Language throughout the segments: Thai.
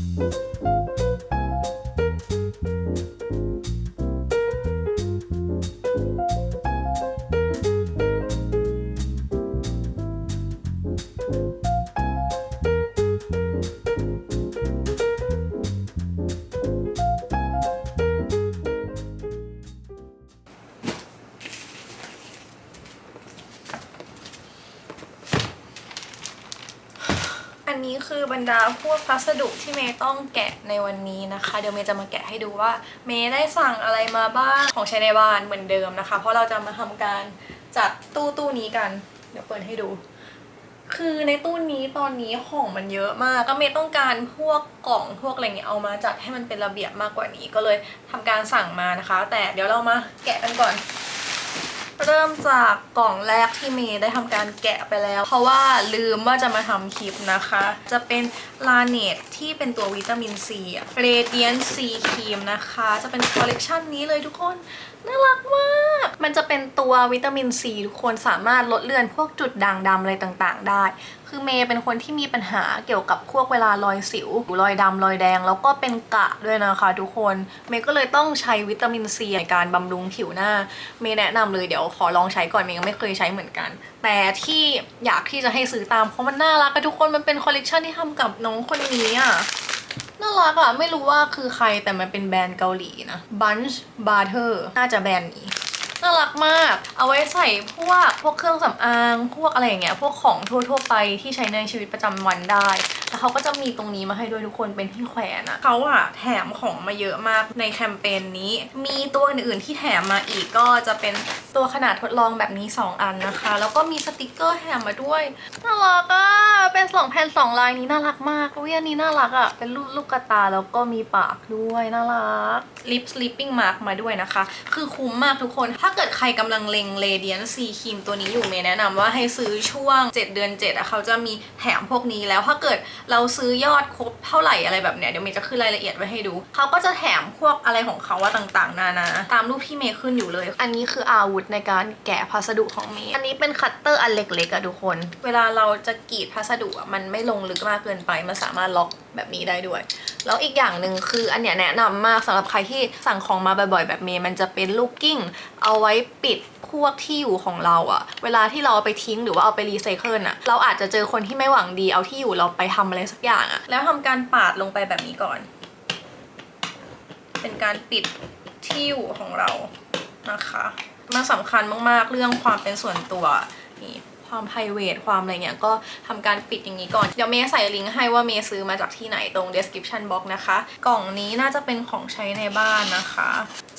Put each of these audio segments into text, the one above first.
Música อันนี้คือบรรดาพวกพัสดุที่เมย์ต้องแกะในวันนี้นะคะ เดี๋ยวเมย์จะมาแกะให้ดูว่าเมย์ได้สั่งอะไรมาบ้างของใช้ในบ้านเหมือนเดิมนะคะ เพราะเราจะมาทำการจัดตู้ตู้นี้กัน เดี๋ยวเปิดให้ดู คือในตู้นี้ตอนนี้ของมันเยอะมาก ก็เมย์ต้องการพวกกล่องพวกอะไรเงี้ยเอามาจัดให้มันเป็นระเบียบมากกว่านี้ก็เลยทำการสั่งมานะคะ แต่เดี๋ยวเรามาแกะกันก่อน เริ่มจากกล่องแรกที่เมย์ได้ทำการแกะไปแล้ว เพราะว่าลืมว่าจะมาทำคลิปนะคะ จะเป็นลาเนตที่เป็นตัววิตามินซีเรเดียนซีครีมนะคะ จะเป็นคอลเลกชันนี้เลยทุกคน น่ารักมาก มันจะเป็นตัววิตามินซีทุกคนสามารถลดเลือนพวกจุดด่างดำอะไรต่างๆ ได้ คือเมย์เป็นคนที่มีปัญหาเกี่ยวกับพวกเวลารอยสิวรอยดำรอยแดง แล้วก็เป็นกะด้วยนะคะทุกคน เมย์ก็เลยต้องใช้วิตามินซีในการบำรุงผิวหน้า เมย์แนะนำเลยเดี๋ยวขอลองใช้ก่อน เมย์ยังไม่เคยใช้เหมือนกัน แต่ที่อยากที่จะให้ซื้อตามเพราะมันน่ารักอะทุกคน มันเป็นคอลเลกชันที่ทำกับน้องคนนี้อะ น่ารักอะไม่รู้ว่าคือใครแต่มันเป็นแบรนด์เกาหลีนะ Bunch Butter น่าจะแบรนด์นี้น่ารักมาก เอาไว้ใส่พวกพวกเครื่องสำอาง พวกอะไรอย่างเงี้ย พวกของทั่วๆไปที่ใช้ในชีวิตประจำวันได้ แล้วเขาก็จะมีตรงนี้มาให้ด้วยทุกคนเป็นที่แขวนอะเขาอะแถมของมาเยอะมากในแคมเปญนี้ มีตัวอื่นๆที่แถมมาอีกก็จะเป็นตัวขนาดทดลองแบบนี้ 2 อันนะคะ แล้วก็มีสติกเกอร์แถมมาด้วยน่ารักอะเป็นสองแผ่นสองลายนี้น่ารักมากอุ้ยนนี้น่ารักอะเป็นรูปลูกตาแล้วก็มีปากด้วยน่ารักลิปสลิปปิ้งมาร์กมาด้วยนะคะ คือคุ้มมากทุกคนถ้าเกิดใครกำลังเล็งเรเดียนซีครีมตัวนี้อยู่เมย์แนะนำว่าให้ซื้อช่วง 7 เดือน7อะเขาจะมีแถมพวกนี้แล้วถ้าเกิดเราซื้อยอดครบเท่าไหร่อะไรแบบเนี้ยเดี๋ยวเมย์จะขึ้นรายละเอียดไว้ให้ดูเขาก็จะแถมพวกอะไรของเขาว่าต่างๆ นานาตามรูปที่เมย์ขึ้นอยู่เลย อันนี้คืออาวุธในการแกะพัสดุของเมย์อันนี้เป็นคัตเตอร์อันเล็กๆอะทุกคน เวลาเราจะกรีดพัสดุอะมันไม่ลงลึกมากเกินไปมันสามารถล็อกแบบนี้ได้ด้วย แล้วอีกอย่างหนึ่งคืออันเนี้ยแนะนำมากสำหรับใครที่สั่งของมาบ่อยๆ แบบเมย์มันจะเป็นลูกกิ้ง เอาไว้ปิดพวกที่อยู่ของเราอะเวลาที่เราเอาไปทิ้งหรือว่าเอาไปรีไซเคิลอะเราอาจจะเจอคนที่ไม่หวังดีเอาที่อยู่เราไปทำอะไรสักอย่างอะแล้วทำการปาดลงไปแบบนี้ก่อน เป็นการปิดที่อยู่ของเรานะคะ มันสำคัญมากๆเรื่องความเป็นส่วนตัวนี่ ความ p r i v a t ความอะไรเงี้ยก็ทำการปิดอย่างนี้ก่อน เดี๋ยวเมย์ใส่ลิงก์ให้ว่าเมย์ซื้อมาจากที่ไหนตรง description box นะคะ กล่องนี้น่าจะเป็นของใช้ในบ้านนะคะ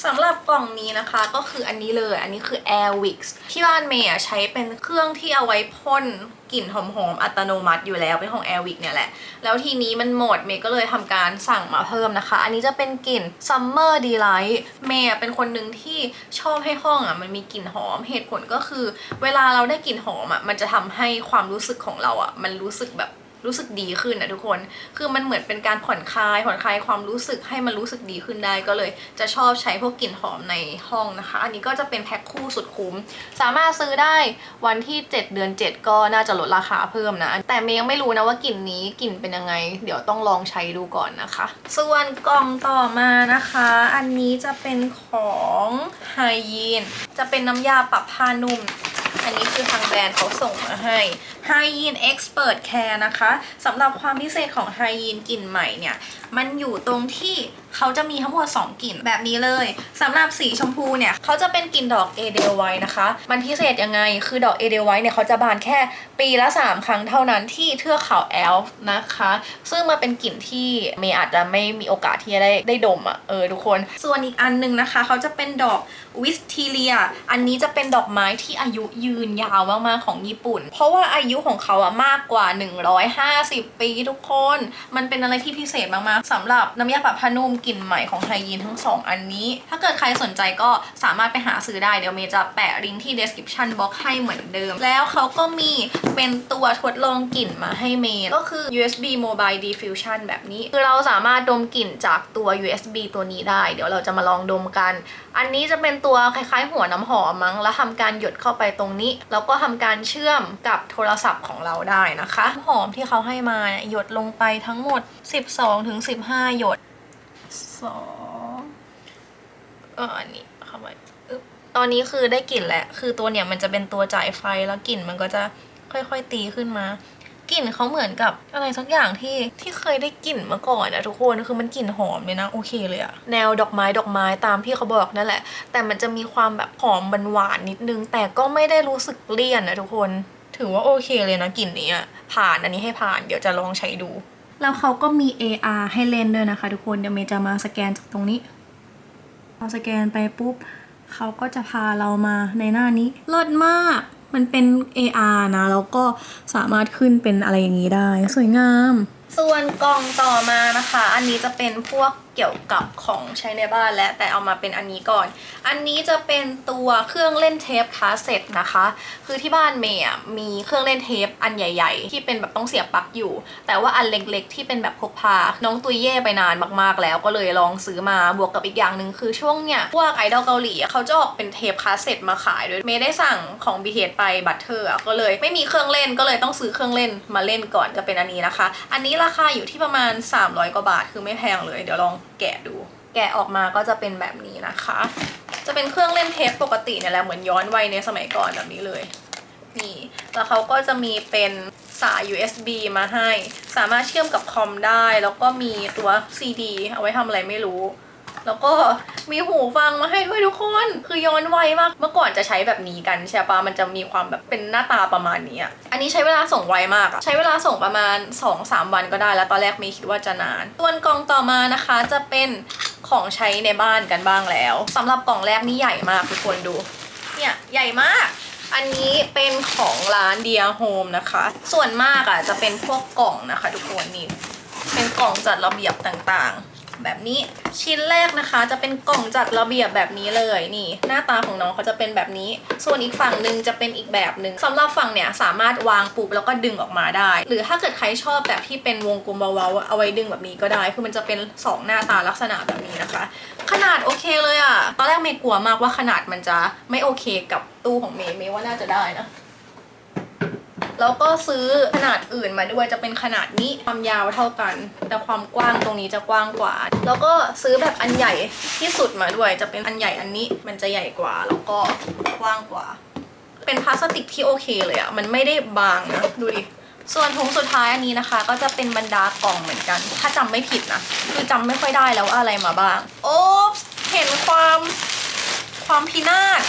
สำหรับกล่องนี้นะคะก็คืออันนี้เลยอันนี้คือ Air Wix ที่บ้านเมย์ใช้เป็นเครื่องที่เอาไว้พ่นกลิ่นหอมๆอัตโนมัติอยู่แล้วเป็นของ Air Wix เนี่ยแหละ แล้วทีนี้มันหมดเมย์ก็เลยทำการสั่งมาเพิ่มนะคะ อันนี้จะเป็นกลิ่น Summer Delight เมย์เป็นคนหนึ่งที่ชอบให้ห้องอะมันมีกลิ่นหอมเหตุผลก็คือ เวลาเราได้กลิ่นหอมอะมันจะทำให้ความรู้สึกของเราอะมันรู้สึกแบบ รู้สึกดีขึ้นนะทุกคน คือมันเหมือนเป็นการผ่อนคลาย ผ่อนคลายความรู้สึกให้มันรู้สึกดีขึ้นได้ก็เลย จะชอบใช้พวกกลิ่นหอมในห้องนะคะ อันนี้ก็จะเป็นแพ็คคู่สุดคุ้ม สามารถซื้อได้วันที่ 7 เดือน 7 ก็น่าจะลดราคาเพิ่มนะ แต่เมย์ยังไม่รู้นะว่ากลิ่นนี้กลิ่นเป็นยังไง เดี๋ยวต้องลองใช้ดูก่อนนะคะ ส่วนกล่องต่อมานะคะ อันนี้จะเป็นของไฮยีนจะเป็นน้ำยาปรับผ้านุ่ม อันนี้คือทางแบรนด์เขาส่งมาให้ Hygiene Expert Care นะคะสำหรับความพิเศษของ Hygiene กลิ่นใหม่เนี่ย มันอยู่ตรงที่เขาจะมีทั้งหมด 2 กลิ่นแบบนี้เลยสำหรับสีชมพูเนี่ยเขาจะเป็นกลิ่นดอกเอเดลไวนะคะ มันพิเศษยังไงคือดอกเอเดลไวเนี่ยเขาจะบานแค่ปีละ 3 ครั้งเท่านั้นที่เทือกเขาแอลฟ์นะคะ ซึ่งมาเป็นกลิ่นที่เมย์อาจจะไม่มีโอกาสที่จะได้ได้ดมอะ่ะเออทุกคน ส่วนอีกอันหนึงนะคะ เขาจะเป็นดอกวิสทีเลีย อันนี้จะเป็นดอกไม้ที่อายุยืนยาวมากๆของญี่ปุ่น เพราะว่าอายุของเขาอะมากกว่า 150 ปีทุกคน มันเป็นอะไรที่พิเศษมากๆสำหรับน้ำยาปรับผ้านุ่มกลิ่นใหม่ของไฮยีนทั้งสองอันนี้ ถ้าเกิดใครสนใจก็สามารถไปหาซื้อได้เดี๋ยวเมย์จะแปะลิงก์ที่ description box ให้เหมือนเดิม แล้วเขาก็มีเป็นตัวทดลองกลิ่นมาให้เมย์ก็คือ USB Mobile Diffusion แบบนี้ คือเราสามารถดมกลิ่นจากตัว USB ตัวนี้ได้ เดี๋ยวเราจะมาลองดมกัน อันนี้จะเป็นตัวคล้ายๆ หัวน้ำหอมมั้งแล้วทำการหยดเข้าไปตรงนี้ แล้วก็ทำการเชื่อมกับโทรศัพท์ของเราได้นะคะ หอมที่เขาให้มาเนี่ยหยดลงไปทั้งหมด 12ถึง15 หยดสองเอออันนี้เข้าไปตอนนี้คือได้กลิ่นแล้วคือตัวเนี่ยมันจะเป็นตัวจ่ายไฟแล้วกลิ่นมันก็จะค่อยๆตีขึ้นมากลิ่นเขาเหมือนกับอะไรสักอย่างที่ที่เคยได้กลิ่นมาก่อนอะทุกคนคือมันกลิ่นหอมเลยนะโอเคเลยอะแนวดอกไม้ดอกไม้ตามที่เขาบอกนั่นแหละ แต่มันจะมีความแบบหอมหวานนิดนึง แต่ก็ไม่ได้รู้สึกเลี่ยนนะทุกคน ถือว่าโอเคเลยนะกลิ่นนี้อะผ่านอันนี้ให้ผ่านเดี๋ยวจะลองใช้ดู แล้วเขาก็มี AR ให้เล่นด้วยนะคะ ทุกคนเดี๋ยวเมย์จะมาสแกนจากตรงนี้พอสแกนไปปุ๊บเขาก็จะพาเรามาในหน้านี้เลิศมากมันเป็น AR นะแล้วก็สามารถขึ้นเป็นอะไรอย่างนี้ได้ สวยงาม ส่วนกล่องต่อมานะคะ อันนี้จะเป็นพวกเกี่ยวกับของใช้ในบ้านและแต่เอามาเป็นอันนี้ก่อน อันนี้จะเป็นตัวเครื่องเล่นเทปคาสเซ็ตนะคะ คือที่บ้านเมย์มีเครื่องเล่นเทปอันใหญ่ ๆ ที่เป็นแบบต้องเสียบปลั๊กอยู่ แต่ว่าอันเล็กๆ ที่เป็นแบบพกพา น้องตุยเย่ไปนานมากๆ แล้วก็เลยลองซื้อมาบวกกับอีกอย่างหนึ่งคือช่วงเนี้ยพวกไอดอลเกาหลีเขาจะออกเป็นเทปคาสเซ็ตมาขายด้วยเมย์ได้สั่งของ BTS ไปบัตเทอร์ก็เลยไม่มีเครื่องเล่นก็เลยต้องซื้อเครื่องเล่นมาเล่นก่อนจะเป็นอันนี้นะคะ อันนี้ราคาอยู่ที่ประมาณ 300 กว่าบาทคือไม่แพงเลยเดี๋ยวลองแกะดู แกะออกมาก็จะเป็นแบบนี้นะคะ จะเป็นเครื่องเล่นเทปปกติเนี่ยแหละเหมือนย้อนวัยในสมัยก่อนแบบนี้เลยนี่แล้วเขาก็จะมีเป็นสาย USB มาให้ สามารถเชื่อมกับคอมได้ แล้วก็มีตัว CD เอาไว้ทำอะไรไม่รู้ แล้วก็มีหูฟังมาให้ด้วยทุกคน คือย้อนไวมาก เมื่อก่อนจะใช้แบบนี้กันใช่ปะมันจะมีความแบบเป็นหน้าตาประมาณนี้อะอันนี้ใช้เวลาส่งไวมากอะใช้เวลาส่งประมาณ 2-3 วันก็ได้ แล้วตอนแรกเมย์คิดว่าจะนาน ส่วนกล่องต่อมานะคะจะเป็นของใช้ในบ้านกันบ้างแล้วสำหรับกล่องแรกนี่ใหญ่มากทุกคนดู เนี่ยใหญ่มากอันนี้เป็นของร้านเดียโฮมนะคะ ส่วนมากอะจะเป็นพวกกล่องนะคะ ทุกคนนี่ เป็นกล่องจัดระเบียบต่างๆ แบบนี้ ชิ้นแรกนะคะ จะเป็นกล่องจัดระเบียบแบบนี้เลยนี่ หน้าตาของน้องเขาจะเป็นแบบนี้ ส่วนอีกฝั่งหนึ่งจะเป็นอีกแบบหนึ่งสำหรับฝั่งเนี่ยสามารถวางปุบแล้วก็ดึงออกมาได้ หรือถ้าเกิดใครชอบแบบที่เป็นวงกลมเบาๆเอาไว้ดึงแบบนี้ก็ได้ คือมันจะเป็นสองหน้าตาลักษณะแบบนี้นะคะ ขนาดโอเคเลยอะตอนแรกเมย์กลัวมากว่าขนาดมันจะไม่โอเคกับตู้ของเมย์เมย์ว่าน่าจะได้นะ แล้วก็ซื้อขนาดอื่นมาด้วยจะเป็นขนาดนี้ความยาวเท่ากัน แต่ความกว้างตรงนี้จะกว้างกว่า แล้วก็ซื้อแบบอันใหญ่ที่สุดมาด้วย จะเป็นอันใหญ่อันนี้มันจะใหญ่กว่า แล้วก็กว้างกว่า เป็นพลาสติกที่โอเคเลยอะมันไม่ได้บางนะดูดิส่วนถุงสุดท้ายอันนี้นะคะ ก็จะเป็นบรรดากล่องเหมือนกัน ถ้าจำไม่ผิดนะคือจำไม่ค่อยได้แล้วว่าอะไรมาบ้าง โอ๊บเห็นความความพินาศ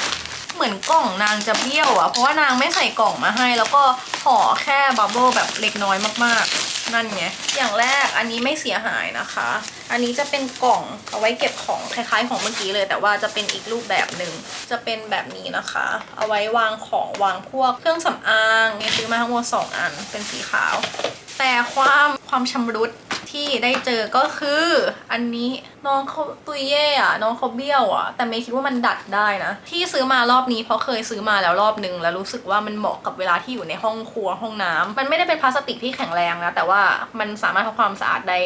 เหมือนกล่องนางจะเบี้ยวอะเพราะว่านางไม่ใส่กล่องมาให้ แล้วก็ห่อแค่บับเบิ้ลแบบเล็กน้อยมากๆ นั่นไง อย่างแรกอันนี้ไม่เสียหายนะคะ อันนี้จะเป็นกล่องเอาไว้เก็บของคล้ายๆ ของเมื่อกี้เลย แต่ว่าจะเป็นอีกรูปแบบหนึ่งจะเป็นแบบนี้นะคะ เอาไว้วางของวางพวกเครื่องสำอางเนี่ยซื้อมาทั้งหมดสองอันเป็นสีขาว แต่ความความชำรุดที่ได้เจอก็คืออันนี้ น้องเขาตุยเย่อะน้องเขาเบี้ยวอะแต่เมย์คิดว่ามันดัดได้นะ ที่ซื้อมารอบนี้เพราะเคยซื้อมาแล้วรอบนึง แล้วรู้สึกว่ามันเหมาะกับเวลาที่อยู่ในห้องครัวห้องน้ำมันไม่ได้เป็นพลาสติกที่แข็งแรงนะแต่ว่ามันสามารถทำความสะอาดได้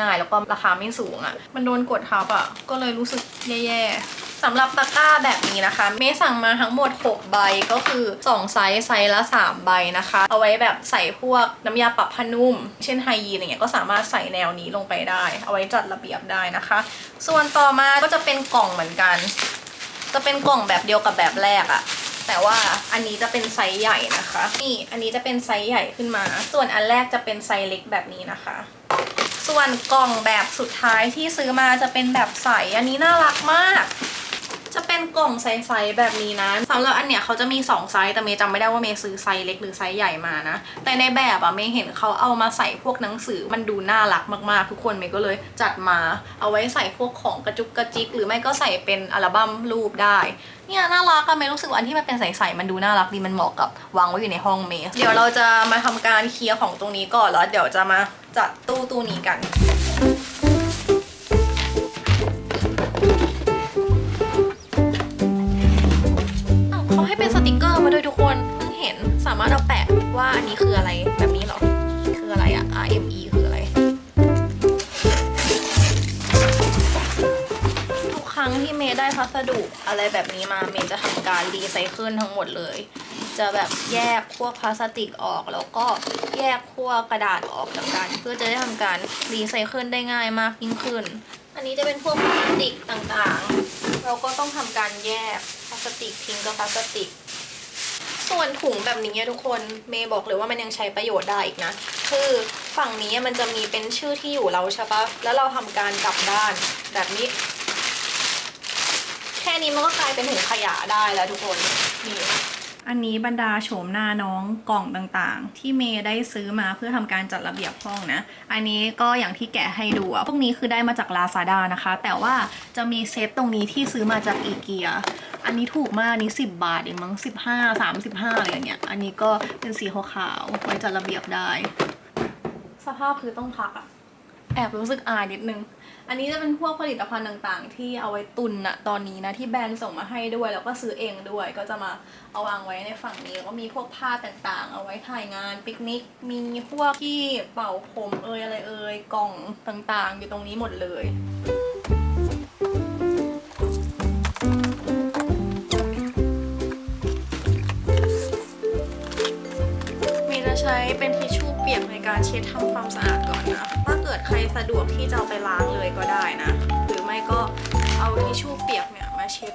ง่ายๆ แล้วก็ราคาไม่สูงอะมันโดนกดทับอะก็เลยรู้สึกแย่ๆสำหรับตะกร้าแบบนี้นะคะ เมสั่งมาทั้งหมด 6 ใบก็คือ 2 ไซส์ไซส์ละ 3 ใบนะคะ เอาไว้แบบใส่พวกน้ำยาปรับผ้านุ่ม เช่นไฮยีนอะไรเงี้ยก็สามารถใส่แนวนี้ลงไปได้ เอาไว้จัดระเบียบได้นะคะส่วนต่อมาก็จะเป็นกล่องเหมือนกัน จะเป็นกล่องแบบเดียวกับแบบแรกอะแต่ว่าอันนี้จะเป็นไซส์ใหญ่นะคะ นี่อันนี้จะเป็นไซส์ใหญ่ขึ้นมา ส่วนอันแรกจะเป็นไซส์เล็กแบบนี้นะคะ ส่วนกล่องแบบสุดท้ายที่ซื้อมาจะเป็นแบบใส อันนี้น่ารักมาก จะเป็นกล่องไซส์ๆแบบนี้นะสำหรับอันเนี้ยเขาจะมี 2 ไซส์แต่เมย์จำไม่ได้ว่าเมย์ซื้อไซส์เล็กหรือไซส์ใหญ่มานะ แต่ในแบบอะเมย์เห็นเขาเอามาใส่พวกหนังสือมันดูน่ารักมากๆ ทุกคนเมย์ก็เลยจัดมาเอาไว้ใส่พวกของกระจุกกระจิก หรือไม่ก็ใส่เป็นอัลบั้มรูปได้เนี่ยน่ารักอะเมย์รู้สึกว่าอันที่มันเป็นใสๆมันดูน่ารักดีมันเหมาะกับวางไว้อยู่ในห้องเมย์เดี๋ยวเราจะมาทำการเคลียร์ของตรงนี้ก่อนแล้วเดี๋ยวจะมาจัดตู้ตู้นี้กันามารถเอาแปะว่าอันนี้คืออะไรแบบนี้หรอ คืออะไรอะ RME คืออะไร ทุกครั้งที่เมย์ได้พัสดุอะไรแบบนี้มาเมย์จะทำการรีไซเคิลทั้งหมดเลย จะแบบแยกพวกพลาสติกออก แล้วก็แยกพวกกระดาษออกจากกัน เพื่อจะได้ทำการรีไซเคิลได้ง่ายมากยิ่งขึ้น อันนี้จะเป็นพวกพลาสติกต่างๆ เราก็ต้องทำการแยกพลาสติกทิ้งกับพลาสติก ส่วนถุงแบบนี้ทุกคนเมย์บอกเลยว่ามันยังใช้ประโยชน์ได้อีกนะ คือฝั่งนี้มันจะมีเป็นชื่อที่อยู่เราใช่ปะแล้วเราทำการกลับด้านแบบนี้ แค่นี้มันก็กลายเป็นถุงขยะได้แล้วทุกคนนี่อันนี้บรรดาโฉมหน้าน้องกล่องต่างๆ ที่เมย์ได้ซื้อมาเพื่อทำการจัดระเบียบห้องนะ อันนี้ก็อย่างที่แกะให้ดูพวกนี้คือได้มาจาก Lazada นะคะ แต่ว่าจะมีเซตตรงนี้ที่ซื้อมาจากอีเกีย อันนี้ถูกมากอันนี้10บาทเองมั้ง15 35อะไรอย่างเงี้ย อันนี้ก็เป็นสีขาวๆไว้จัดระเบียบได้ สภาพคือต้องพักอะแอบรู้สึกอายนิดนึง อันนี้จะเป็นพวกผลิตภัณฑ์ต่างๆ ที่เอาไว้ตุนอะตอนนี้นะที่แบรนด์ส่งมาให้ด้วยแล้วก็ซื้อเองด้วย ก็จะมาเอาวางไว้ในฝั่งนี้แล้วก็มีพวกผ้าต่างๆ เอาไว้ถ่ายงานปิกนิก มีพวกที่เป่าผมเอยอะไรเอยกล่องต่างๆ อยู่ตรงนี้หมดเลย เป็นทิชชู่เปียกในการเช็ดทำความสะอาดก่อนนะ ถ้าเกิดใครสะดวกที่จะเอาไปล้างเลยก็ได้นะ หรือไม่ก็เอาทิชชู่เปียกเนี่ยมาเช็ด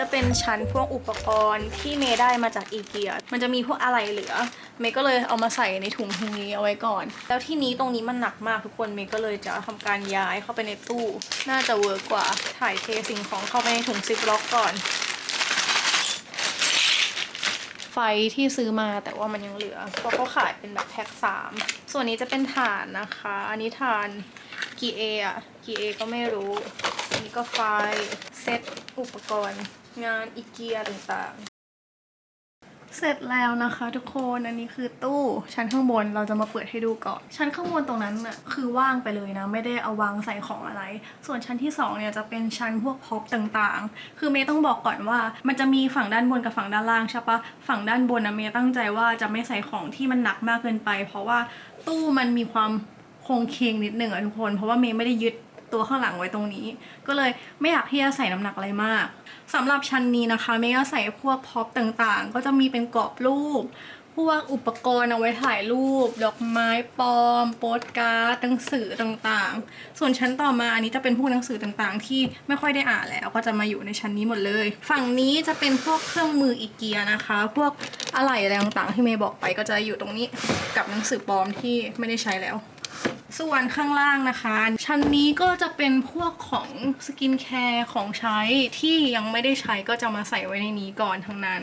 จะเป็นชั้นพวกอุปกรณ์ที่เมย์ได้มาจากอีเกียมันจะมีพวกอะไรเหลือ เมย์ก็เลยเอามาใส่ในถุงทีนี้เอาไว้ก่อน แล้วที่นี้ตรงนี้มันหนักมากทุกคน เมย์ก็เลยจะทำการย้ายเข้าไปในตู้ น่าจะเวิร์กกว่า ถ่ายเทสิ่งของเข้าไปในถุงซิปล็อกก่อน ไฟที่ซื้อมาแต่ว่ามันยังเหลือ เพราะเขาขายเป็นแบบแพ็คสามส่วนนี้จะเป็นถ่านนะคะ อันนี้ถ่านกี่เออะกี่เอก็ไม่รู้อันนี้ก็ไฟเซตอุปกรณ์ งานอีเกียต่างๆ เสร็จแล้วนะคะทุกคนอันนี้คือตู้ชั้นข้างบนเราจะมาเปิดให้ดูก่อน ชั้นข้างบนตรงนั้นน่ะคือว่างไปเลยนะ ไม่ได้เอาวางใส่ของอะไร ส่วนชั้นที่สองเนี่ยจะเป็นชั้นพวกพ็อปต่างๆ คือเมย์ต้องบอกก่อนว่า มันจะมีฝั่งด้านบนกับฝั่งด้านล่างใช่ปะฝั่งด้านบนนะเมย์ตั้งใจว่าจะไม่ใส่ของที่มันหนักมากเกินไป เพราะว่าตู้มันมีความคงเคงนิดหนึ่งอะทุกคน เพราะว่าเมย์ไม่ได้ยึด ตัวข้างหลังไว้ตรงนี้ ก็เลยไม่อยากที่จะใส่น้ำหนักอะไรมากสำหรับชั้นนี้นะคะเมย์ก็ใส่พวกพ็อปต่างๆ ก็จะมีเป็นกรอบรูป พวกอุปกรณ์เอาไว้ถ่ายรูป ดอกไม้ปลอม โปสการ์ดหนังสือต่างๆ ส่วนชั้นต่อมาอันนี้จะเป็นพวกหนังสือต่างๆ ที่ไม่ค่อยได้อ่านแล้วก็จะมาอยู่ในชั้นนี้หมดเลย ฝั่งนี้จะเป็นพวกเครื่องมืออีเกียนะคะ พวกอะไหล่อะไรต่างๆ ที่เมย์บอกไปก็จะอยู่ตรงนี้กับหนังสือปลอมที่ไม่ได้ใช้แล้ว ส่วนข้างล่างนะคะ ชั้นนี้ก็จะเป็นพวกของสกินแคร์ของใช้ที่ยังไม่ได้ใช้ก็จะมาใส่ไว้ในนี้ก่อนทั้งนั้น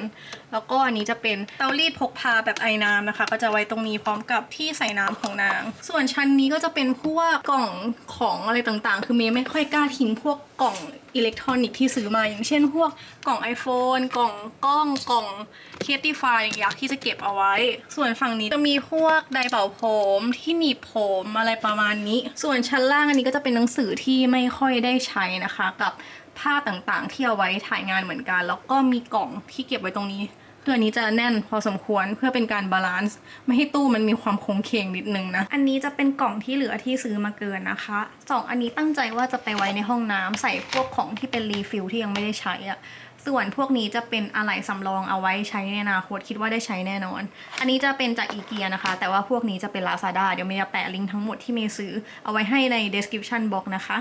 แล้วก็อันนี้จะเป็นเตารีดพกพาแบบไอ้น้ำนะคะ ก็จะไว้ตรงนี้พร้อมกับที่ใส่น้ำของนาง ส่วนชั้นนี้ก็จะเป็นพวกกล่องของอะไรต่างๆ คือเมย์ไม่ค่อยกล้าทิ้งพวกกล่องอิเล็กทรอนิกส์ที่ซื้อมาอย่างเช่น พวกกล่อง iPhone กล่องกล้องกล่องเคสติฟายอยากที่จะเก็บเอาไว้ ส่วนฝั่งนี้จะมีพวกไดร์เป่าผมที่หนีบผมอะไรประมาณนี้ ส่วนชั้นล่างอันี้ก็จะเป็นหนังสือที่ไม่ค่อยได้ใช้นะคะ กับผ้าต่างๆ ที่เอาไว้ถ่ายงานเหมือนกัน แล้วก็มีกล่องที่เก็บไว้ตรงนี้เพื่อันนี้จะแน่นพอสมควรเพื่อเป็นการบาลานซ์ไม่ให้ตู้มันมีความโค้งเคงนิดนึงนะ อันนี้จะเป็นกล่องที่เหลือที่ซื้อมาเกินนะคะสองอันนี้ตั้งใจว่าจะไปไว้ในห้องน้ำใส่พวกของที่เป็นรีฟิลที่ยังไม่ได้ใช้อะ ส่วนพวกนี้จะเป็นอะไหล่สำรองเอาไว้ใช้ในอนาคตคิดว่าได้ใช้แน่นอน อันนี้จะเป็นจากอีเกียนะคะ แต่ว่าพวกนี้จะเป็น Lazada เดี๋ยวเมย์จะแปะลิงก์ทั้งหมดที่เมย์ซื้อเอาไว้ให้ใน description box นะคะ